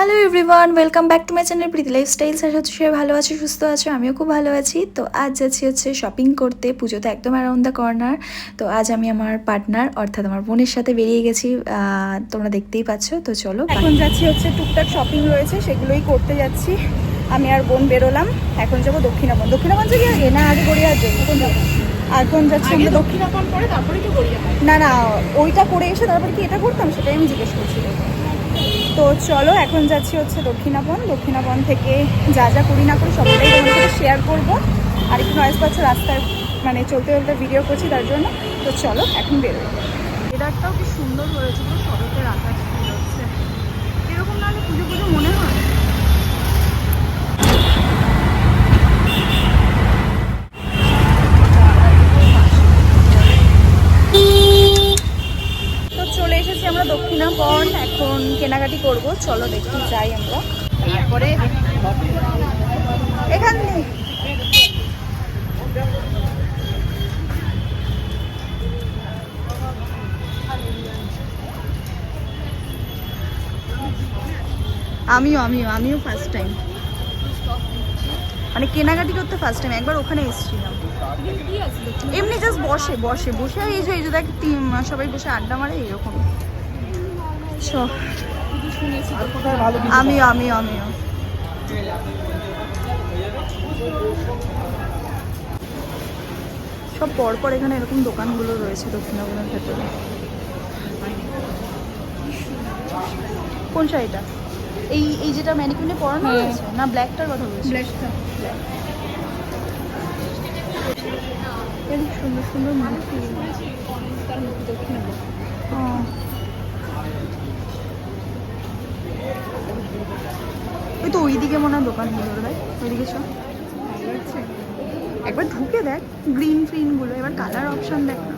Hello everyone welcome back to my channel Preeti lifestyles আশা হচ্ছে সবাই ভালো আছো সুস্থ আছো আমিও খুব ভালো আছি। তো আজ যাচ্ছি হচ্ছে শপিং করতে পুজোতে একদম অ্যারাউন্ড দ্য কর্নার তো আজ আমি আমার পার্টনার অর্থাৎ আমার বোনের সাথে বেরিয়ে গেছি তোমরা দেখতেই পাচ্ছ। তো চলো এখন যাচ্ছি হচ্ছে টুকটাক শপিং রয়েছে সেগুলোই করতে যাচ্ছি। আমি আর বোন বেরোলাম এখন যাব দক্ষিণাবন। দক্ষিণাবন যাবি আগে না আগে গড়িয়ার যাব। এখন যাচ্ছি আমরা দক্ষিণাবন করে তারপরে কি গড়িয়া না না ওইটা করে এসে তারপরে কি এটা করতাম? সেটাই আমি জিজ্ঞেস করছি তো চলো, এখন যাচ্ছি হচ্ছে দক্ষিণাবন। দক্ষিণাবন থেকে যা যা করি না করি সবটাই তোমাদের সাথে শেয়ার করব। আর একটু নয়েস পাচ্ছে, রাস্তায় মানে চলতে চলতে ভিডিও করছি, তার জন্য। তো চলো, এখন বেরোই। এটা একটাও কি সুন্দর হয়েছে পুরো সড়কের আকাশ এরকম নাহলে পুজো পুজো মনে হয় তো চলে এসেছি আমরা দক্ষিণাবন এখন কেনাকাটি করব চলো দেখি যাই আমরা। তারপরে এখান আমিও আমিও আমিও ফার্স্ট টাইম মানে কেনাকাটি করতে ফার্স্ট টাইম একবার ওখানে এসেছিলাম। এমনি জাস্ট বসে বসে বসে। এই যে এই যে দেখ সবাই বসে আড্ডা মারে এরকম চ। আমিও আমিও আমিও। সব পরপর এখানে এরকম দোকানগুলো রয়েছে দক্ষিণাবনের ভেতরে। কোন শাড়িটা এই এই যেটা ম্যানিকুইনে পরানো হয়েছে? না ব্ল্যাকটার কথা বলছি। ব্ল্যাকটা। সুন্দর সুন্দর মূর্তি ও। ওই তো ওইদিকে মনে হয় দোকানগুলো ভাই ওইদিকে চ একবার ঢুকে দেখ গ্রিন ফ্রিনগুলো, এবার কালার অপশন দেখ না।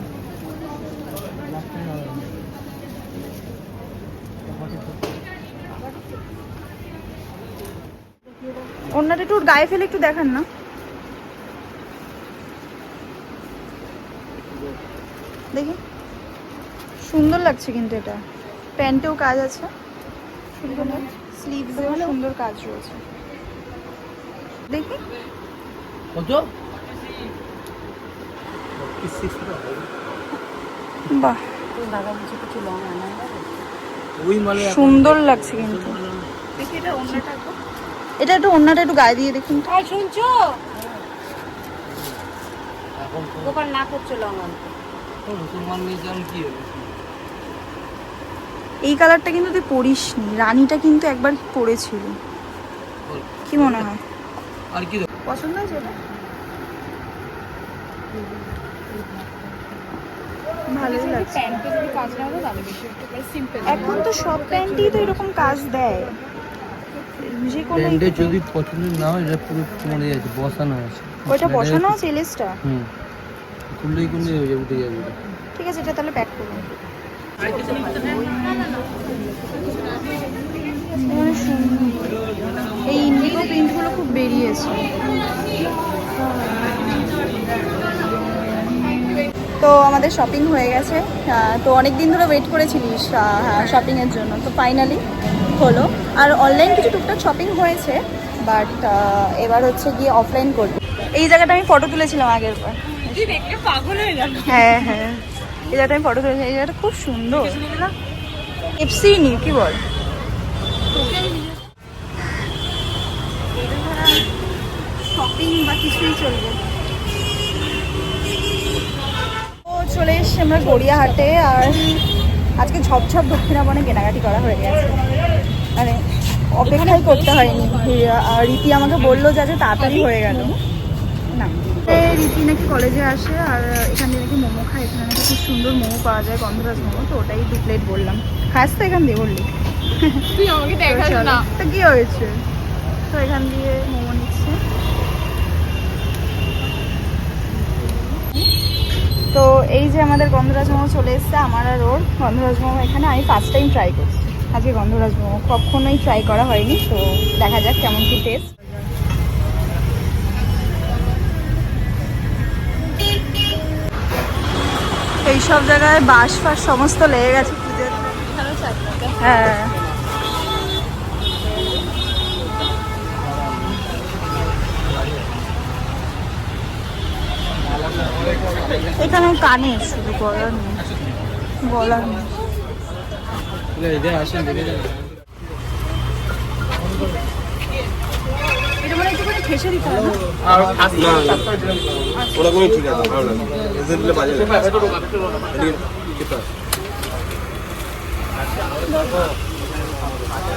অন্যটা একটু গায়ে ফেলে একটু দেখান না। দেখি। সুন্দর লাগছে কিন্তু এটা। প্যান্টেও কাজ আছে। স্লিভসেও সুন্দর কাজ রয়েছে। দেখি। কত বাহ। মালে সুন্দর লাগছে কিন্তু। এটা একটু। অন্যটা একটু গায়ে দিয়ে দেখুন। তো। আর শুনছো দোকান না করছ লং আনতে মুসলমান নিয়ে যান কি হবে? এই কালারটা কিন্তু তুই পরিস নি। রানীটা কিন্তু একবার পরেছিল। কি মনে হয়? আর কি পছন্দ হয়েছে এটা ভালোই লাগছে। এখন তো সব প্যান্টই তো এরকম কাজ দেয়। যে কোনো ব্র্যান্ডে যদি পছন্দ না হয় এটা পুরো মরে যাচ্ছে বসানো আছে। ওইটা বসানো আছে হুম। খুললেই খুললেই হয়ে যাবে উঠে যাবে। ঠিক আছে এটা তাহলে প্যাক করুন। এই ইন্ডিগো প্রিন্টগুলো খুব বেরিয়েছে। তো আমাদের শপিং হয়ে গেছে। তো অনেক দিন ধরে ওয়েট করেছিলিস হ্যাঁ শপিংয়ের জন্য। তো ফাইনালি হলো। আর অনলাইন কিছু টুকটাক শপিং হয়েছে বাট এবার হচ্ছে গিয়ে অফলাইন করব। এই জায়গাটা আমি ফটো তুলেছিলাম আগের হয়ে যাবে। হ্যাঁ হ্যাঁ। এই জায়গাটা আমি ফটো তুলেছি এই জায়গাটা খুব সুন্দর। এফসি নি কি বল? শপিং বা কিছুই চলবে ও চলে এসছি আমরা গড়িয়াহাটে, আর আজকে ঝপঝপ দক্ষিণাবনে কেনাকাটি করা হয়ে গেছে। মানে অপেক্ষাই করতে হয়নি। আর রীতি আমাকে বলল যে তাড়াতাড়ি হয়ে গেল। রীতি নাকি কলেজে আসে আর এখানে নাকি মোমো খায়। এখানে নাকি খুব সুন্দর মোমো পাওয়া যায় গন্ধরাজ মোমো তো ওটাই দু প্লেট বললাম। খাস তো এখান দিয়ে বললি? তো কি হয়েছে? তো এখান দিয়ে মোমো নিচ্ছে। তো এই যে আমাদের গন্ধরাজ মোমো চলে এসছে আমার আর ওর গন্ধরাজ মোমো এখানে। আমি ফার্স্ট টাইম ট্রাই করছি। আজকে গন্ধরাজ মোমো কখনোই ট্রাই করা হয়নি তো দেখা যাক কেমন কি টেস্ট এই সব জায়গায় বাস ফাস সমস্ত লেগে গেছে পুজোর। হ্যাঁ। এখানে কানে শুধু বলার নেই। বলার নেই। আসেন দিতে হবে? না? না ওরকমই ঠিক আছে ভালো লাগে। এসে দিলে বাজে লাগে। এদিকে খেতে হবে।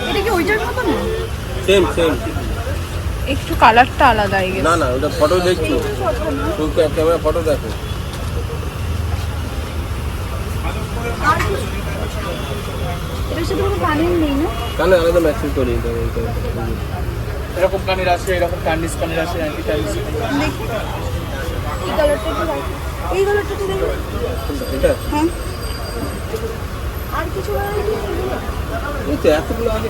এটা কি ওইটার মতো না? সেম সেম একটু কালারটা আলাদা হয়ে গেছে। না না ওটা ফটো দেখছ? তুই ক্যামেরা ফটো দেখো। কোনো আলাদা ম্যাচিং করি। এটা এটা এরকম কানের আছে এরকম চাইনিজ কানের আছে অ্যান্টি দেখি। এই কালারটা একটু এটা? হ্যাঁ। আর কিছু তো এতগুলো আগে?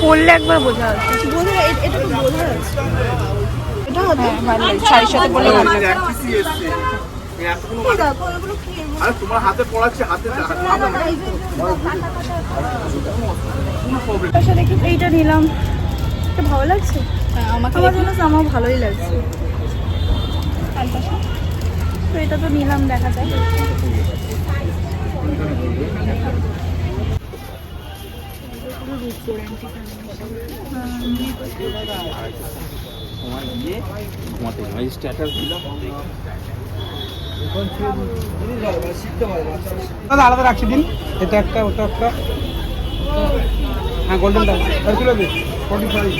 পরলে একবার বোঝা যাচ্ছে। বোঝা এটা তো বোঝা যাচ্ছে। হ্যাঁ ভালো শাড়ির সাথে পরলে ভালো এই দেখো, এগুলো কি? এগুলো- আরে তোমার হাতে পড়াচ্ছে এইটা নিলাম। এটা ভালো লাগছে? হ্যাঁ, আমাকে আমার জন্য আমার ভালোই লাগছে। তো এটা তো নিলাম দেখা যায় স্ট্যাটাস দিলাম দাদা আলাদা রাখছি দিন। এটা একটা ওটা একটা। হ্যাঁ গোল্ডেনটা কিলো দিন ফর্টি ফাইভ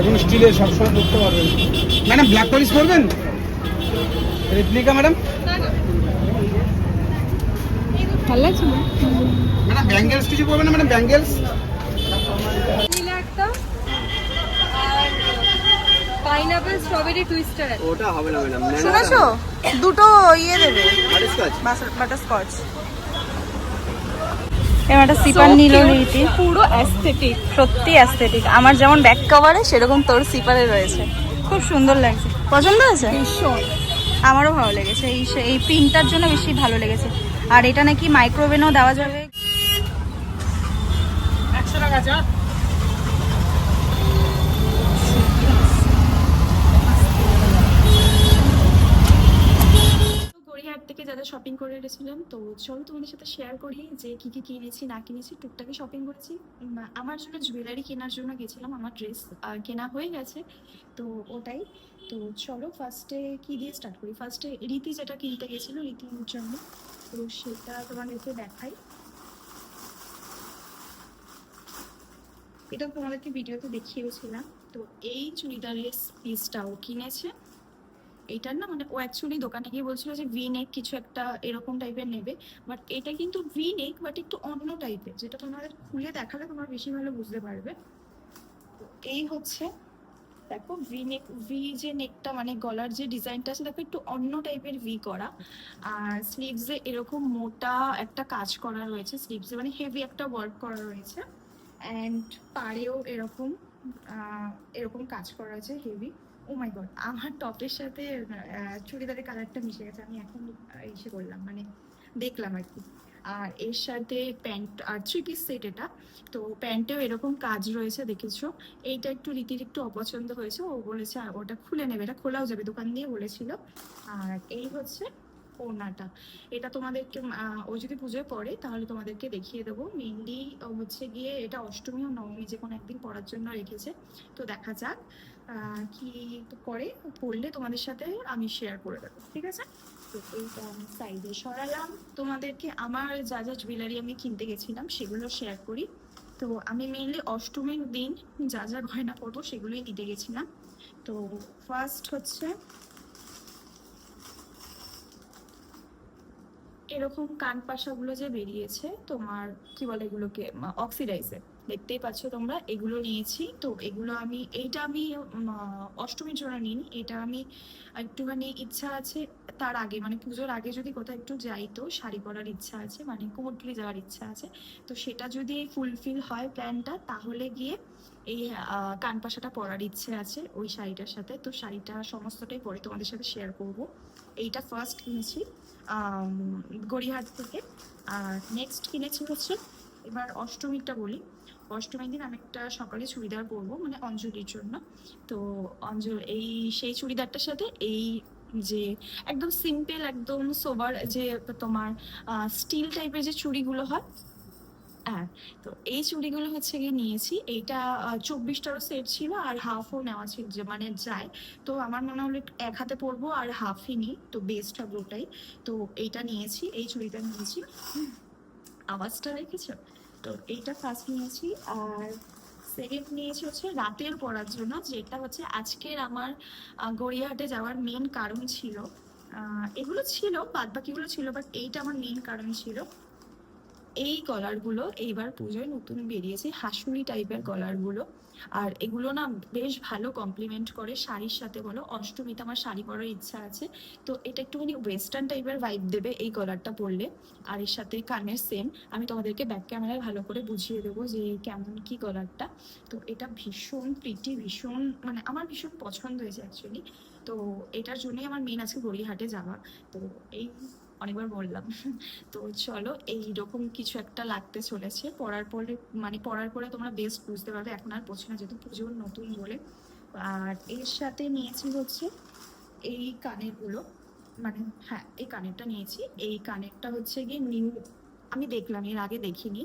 এখন স্টিলের সবসময় দেখতে পারবেন। ম্যাডাম ব্ল্যাক পলিশ করবেন রেপ্লিকা ম্যাডাম? ভালো লাগছে ম্যাডাম ব্যাঙ্গেলস কিছু করবেন না madam? Bangles pineapple strawberry twister ওটা হবে না ম্যাডাম। শুনেছো? দুটো ইয়ে দেবে। বাটারস্কচ? এরকম একটা সিপার নিল রীতি। পুরো অ্যাস্থেটিক সত্যি অ্যাস্থেটিক আমার যেমন ব্যাক কভারে সেরকম তোর সিপারে রয়েছে। খুব সুন্দর লাগছে। পছন্দ হয়েছে? ভীষণ। আমারও ভালো লেগেছে। এই এই প্রিন্টটার জন্য বেশি ভালো লেগেছে। আর এটা নাকি মাইক্রোওভেনও দেওয়া যাবে। তো গড়িয়াহাট থেকে যারা শপিং করে এনেছিলাম তো চলো তোমাদের সাথে শেয়ার করি যে কি কি কিনেছি, না কিনেছি। টুকটাকি শপিং করেছি। আমার জন্য জুয়েলারি কেনার জন্য গেছিলাম আমার ড্রেস কেনা হয়ে গেছে। তো ওটাই। তো চলো ফার্স্টে কি দিয়ে স্টার্ট করি? ফার্স্টে রীতি যেটা কিনতে গেছিল, রীতির জন্য। তো সেটা তোমাদেরকে দেখাই। এটা তোমাদেরকে ভিডিওতে দেখিয়েছিলাম। তো এই চুড়িদারের পিসটাও কিনেছে। এইটার না মানে ও অ্যাকচুয়ালি দোকানে গিয়ে বলছিল যে ভি নেক কিছু একটা এরকম টাইপের নেবে বাট এটা কিন্তু ভি নেক বাট একটু অন্য টাইপের যেটা তোমাদের খুলে দেখালে তোমরা বেশি ভালো বুঝতে পারবে। তো এই হচ্ছে, দেখো ভি নেক ভি যে নেকটা মানে গলার যে ডিজাইনটা আছে, দেখো একটু অন্য টাইপের ভি করা। আর স্লিভসে এরকম মোটা একটা কাজ করা রয়েছে স্লিভসে মানে হেভি একটা ওয়ার্ক করা রয়েছে। অ্যান্ড পাড়েও এরকম এরকম কাজ করা আছে হেভি ও মাই গড আমার টপের সাথে চুড়িদারের কালারটা মিশে গেছে। আমি এখন এসে করলাম মানে দেখলাম আর কি। আর এর সাথে প্যান্ট, আর থ্রি পিস সেট এটা। তো প্যান্টেও এরকম কাজ রয়েছে, দেখেছ? এইটা একটু রীতির একটু অপছন্দ হয়েছে। ও বলেছে ওটা খুলে নেবে। এটা খোলাও যাবে, দোকান দিয়ে বলেছিল। আর এই হচ্ছে ওড়নাটা। এটা তোমাদেরকে ও যদি পুজোয় পড়ে তাহলে তোমাদেরকে দেখিয়ে দেবো। মেনলি হচ্ছে গিয়ে, এটা অষ্টমী ও নবমী যে কোনো একদিন পড়ার জন্য রেখেছে। তো দেখা যাক। কি করে? পড়লে তোমাদের সাথে আমি শেয়ার করে দেবো, ঠিক আছে? তো এইটা আমি সাইডে সরালাম। তোমাদেরকে আমার যা যা জুয়েলারি আমি কিনতে গেছিলাম, সেগুলো শেয়ার করি। তো আমি মেইনলি অষ্টমীর দিন যা যা গয়না পরবো, সেগুলোই নিতে গেছিলাম। তো ফার্স্ট হচ্ছে এরকম কান পাশাগুলো যে বেরিয়েছে, তোমার কি বলে এগুলোকে? অক্সিডাইজের দেখতেই পাচ্ছ তোমরা এগুলো নিয়েছি। তো এগুলো আমি এইটা আমি অষ্টমীর জন্য নিইনি এটা আমি একটুখানি ইচ্ছা আছে তার আগে মানে পুজোর আগে যদি কোথাও একটু যাই তো শাড়ি পরার ইচ্ছা আছে মানে কুমোরটুলি যাওয়ার ইচ্ছা আছে। তো সেটা যদি ফুলফিল হয় প্ল্যানটা তাহলে গিয়ে এই কানপাশাটা পরার ইচ্ছে আছে ওই শাড়িটার সাথে। তো শাড়িটা সমস্তটাই পরে তোমাদের সাথে শেয়ার করব। এইটা ফার্স্ট কিনেছি আম, গড়িয়াহাট থেকে। আর নেক্সট কিনেছি হচ্ছে এবার অষ্টমীরটা বলি। অষ্টমীর দিন আমি একটা সকালে চুড়িদার পরবো মানে অঞ্জলির জন্য। তো অঞ্জলি, এই সেই চুড়িদারটার সাথে এই যে একদম সিম্পল একদম সোবার যে তোমার স্টিল টাইপের যে চুড়িগুলো হয় হ্যাঁ তো এই চুড়িগুলো হচ্ছে গিয়ে নিয়েছি। এইটা চব্বিশটারও সেট ছিল আর হাফও নেওয়া ছিল, যে মানে যায়। তো আমার মনে হলো এক হাতে পরবো আর হাফই নিই, তো বেস্ট হবে ওটাই তো এইটা নিয়েছি, এই চুড়িটা নিয়েছি। আওয়াজটা রেখেছো? তো এইটা ফার্স্ট নিয়েছি আর সেকেন্ড নিয়েছি হচ্ছে রাতের পড়ার জন্য, যেটা হচ্ছে আজকের আমার গড়িয়াহাটে যাওয়ার মেন কারণ ছিল। এগুলো ছিল বাদ বাকিগুলো ছিল বাট এইটা আমার মেন কারণ ছিল। এই কলারগুলো এইবার পুজোয় নতুন বেরিয়েছে হাসুরি টাইপের কলারগুলো আর এগুলো না বেশ ভালো কমপ্লিমেন্ট করে। শাড়ির সাথে বলো, অষ্টমীতে আমার শাড়ি পরার ইচ্ছা আছে। তো এটা একটুখানি ওয়েস্টার্ন টাইপের ভাইব দেবে এই কলারটা পরলে। আর এর সাথে কানের সেম আমি তোমাদেরকে ব্যাক ক্যামেরায় ভালো করে বুঝিয়ে দেবো যে কেমন কি কলারটা তো এটা ভীষণ প্রিটি ভীষণ মানে আমার ভীষণ পছন্দ হয়েছে অ্যাকচুয়ালি তো এটার জন্যই আমার মেন আজকে গড়িয়াহাটে যাওয়া। তো এই অনেকবার বললাম। তো চলো, এইরকম কিছু একটা লাগতে চলেছে। পড়ার পরে মানে পড়ার পরে তোমরা বেস্ট বুঝতে পারবে, এখন আর পছন্দ যেহেতু পুজোর নতুন বলে। আর এর সাথে নিয়েছি হচ্ছে, এই কানেরগুলো। মানে হ্যাঁ এই কানেরটা নিয়েছি। এই কানেরটা হচ্ছে গিয়ে নিউ, আমি দেখলাম, এর আগে দেখিনি।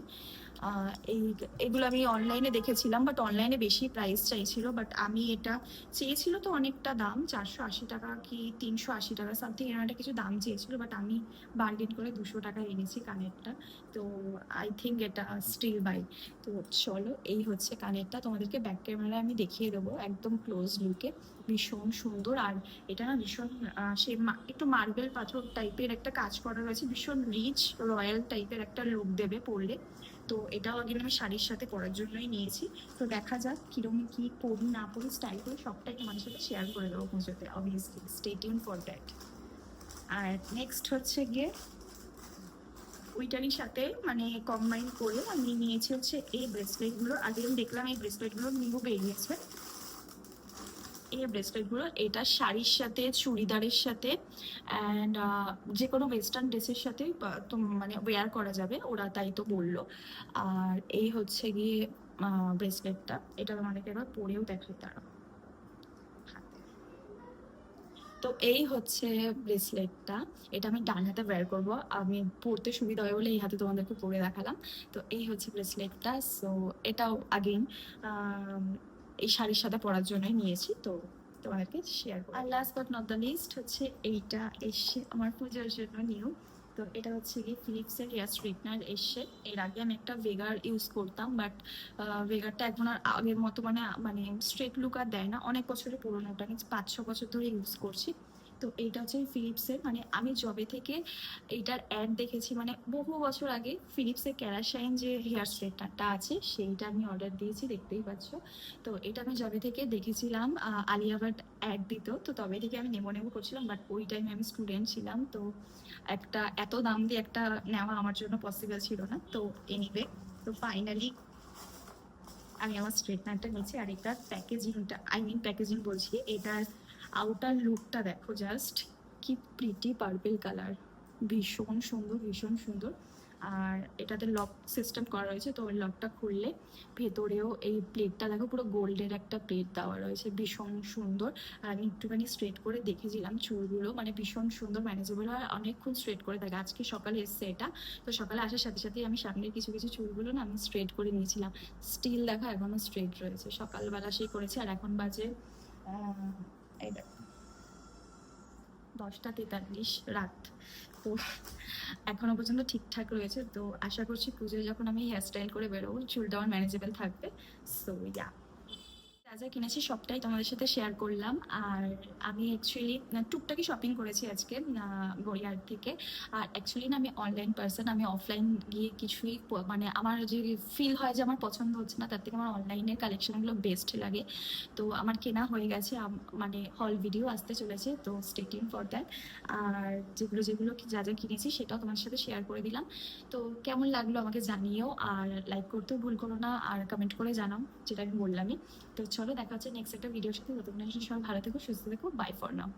এই এগুলো আমি অনলাইনে দেখেছিলাম বাট অনলাইনে বেশি প্রাইস চাইছিল বাট আমি এটা চেয়েছিল তো অনেকটা দাম, চারশো আশি টাকা কি তিনশো আশি টাকা সামথিং এরকম একটা কিছু দাম চেয়েছিল বাট আমি বার্গেন করে দুশো টাকা এনেছি কানেরটা, তো আই থিঙ্ক এটা স্টিল বাই তো চলো, এই হচ্ছে কানেরটা, তোমাদেরকে ব্যাক ক্যামেরায় আমি দেখিয়ে দেবো, একদম ক্লোজ লুকে ভীষণ সুন্দর, আর এটা না ভীষণ সে একটু মার্বেল পাথর টাইপের একটা কাজ করা রয়েছে, ভীষণ রিচ রয়্যাল টাইপের একটা লুক দেবে পরলে তো এটাও আগে আমি শাড়ির সাথে করার জন্যই নিয়েছি। তো দেখা যাক কিরম কি পরি না পরি স্টাইল করে সবটাই তোমার সাথে শেয়ার করে দেবো পুজোতে obviously stay tuned for that R next হচ্ছে গিয়ে ওইটারই সাথে মানে কম্বাইন করে আমি নিয়েছি হচ্ছে এই ব্রেসলেটগুলো আগে আমি দেখলাম এই ব্রেসলেটগুলো নিউ বেরিয়েছে। এই ব্রেসলেটগুলো এটা শাড়ির সাথে, চুড়িদারের সাথে অ্যান্ড যে কোনো ওয়েস্টার্ন ড্রেসের সাথে মানে ওয়্যার করা যাবে, ওরা তাই তো বলল। আর এই হচ্ছে গিয়ে ব্রেসলেটটা এটা আমাদেরকে এবার পরেও দেখাই তারা। তো এই হচ্ছে ব্রেসলেটটা এটা আমি ডান হাতে বের করব। আমি পরতে সুবিধা হয় বলে এই হাতে তোমাদেরকে পরে দেখালাম। তো এই হচ্ছে ব্রেসলেটটা সো এটাও আগেন এই শাড়ির সাথে পরার জন্যই নিয়েছি তো তোমাদেরকে শেয়ার করি আর last but not the least হচ্ছে এইটা এসে আমার পূজার জন্য নিউ তো এটা হচ্ছে কি ফিলিপসের হেয়ার স্ট্রেটনার এসে। এর আগে আমি একটা ভেগার ইউজ করতাম বাট ভেগারটা এখন আর আগের মতো মানে মানে স্ট্রেট লুক আর দেয় না। অনেক বছরের পুরোনোটা পাঁচ ছ বছর ধরে ইউজ করছি। তো এইটা হচ্ছে ফিলিপসের মানে আমি জবে থেকে এইটার অ্যাড দেখেছি মানে বহু বছর আগে ফিলিপসের ক্যারাশাইন যে হেয়ার স্ট্রেটনারটা আছে, সেইটা আমি অর্ডার দিয়েছি, দেখতেই পাচ্ছ। তো এটা আমি জবে থেকে দেখেছিলাম আলিয়া ভাট অ্যাড দিত। তো তবে থেকে আমি নেব নেব করছিলাম বাট ওই টাইমে আমি স্টুডেন্ট ছিলাম। তো একটা, এত দাম দিয়ে একটা নেওয়া আমার জন্য পসিবল ছিল না। তো এনিওয়ে তো ফাইনালি আমি আমার স্ট্রেটনারটা নিচ্ছি আর এটার প্যাকেজিংটা আই মিন প্যাকেজিং বলছি, এটার আউটার লুকটা দেখো জাস্ট কি প্রিটি পার্পেল কালার ভীষণ সুন্দর ভীষণ সুন্দর। আর এটাতে লক সিস্টেম করা রয়েছে, তো ওই লকটা খুললে ভেতরেও এই প্লেটটা দেখো পুরো গোল্ডের একটা প্লেট দেওয়া রয়েছে, ভীষণ সুন্দর। আর আমি একটুখানি স্ট্রেট করে দেখেছিলাম চুলগুলো মানে ভীষণ সুন্দর ম্যানেজেবল হয় অনেকক্ষণ স্ট্রেট করে থাকে আজকে সকালে এসছে এটা। তো সকালে আসার সাথে সাথেই আমি সামনের কিছু কিছু চুলগুলো না আমি স্ট্রেট করে নিয়েছিলাম। স্টিল দেখো এখনও স্ট্রেট রয়েছে। সকালবেলা সেই করেছি, আর এখন বাজে দশটা তেতাল্লিশ রাত। এখনও পর্যন্ত ঠিকঠাক রয়েছে। তো আশা করছি পুজোয় যখন আমি হেয়ার স্টাইল করে বেরোবো চুলটা আমার ম্যানেজেবল থাকবে। সো ইয়া যা কিনেছি, সবটাই তোমাদের সাথে শেয়ার করলাম। আর আমি অ্যাকচুয়ালি টুকটাকি শপিং করেছি আজকে গড়িয়ার থেকে। আর অ্যাকচুয়ালি না, আমি অনলাইন পার্সন আমি অফলাইন গিয়ে কিছুই মানে আমার যে ফিল হয় যে আমার পছন্দ হচ্ছে না, তার থেকে আমার অনলাইনের কালেকশনগুলো বেস্ট লাগে। তো আমার কেনা হয়ে গেছে মানে হল ভিডিও আসতে চলেছে, তো স্টেটিং ফর দ্যাট আর যেগুলো যেগুলো যা যা কিনেছি, সেটাও তোমার সাথে শেয়ার করে দিলাম। তো কেমন লাগল আমাকে জানিও, আর লাইক করতেও ভুল করো না, আর কমেন্ট করে জানাও, যেটা আমি বললামই। তো চলো দেখা হচ্ছে নেক্সট একটা ভিডিওর সাথে। সবাই ভালো থেকো সুস্থ থেকো। By for now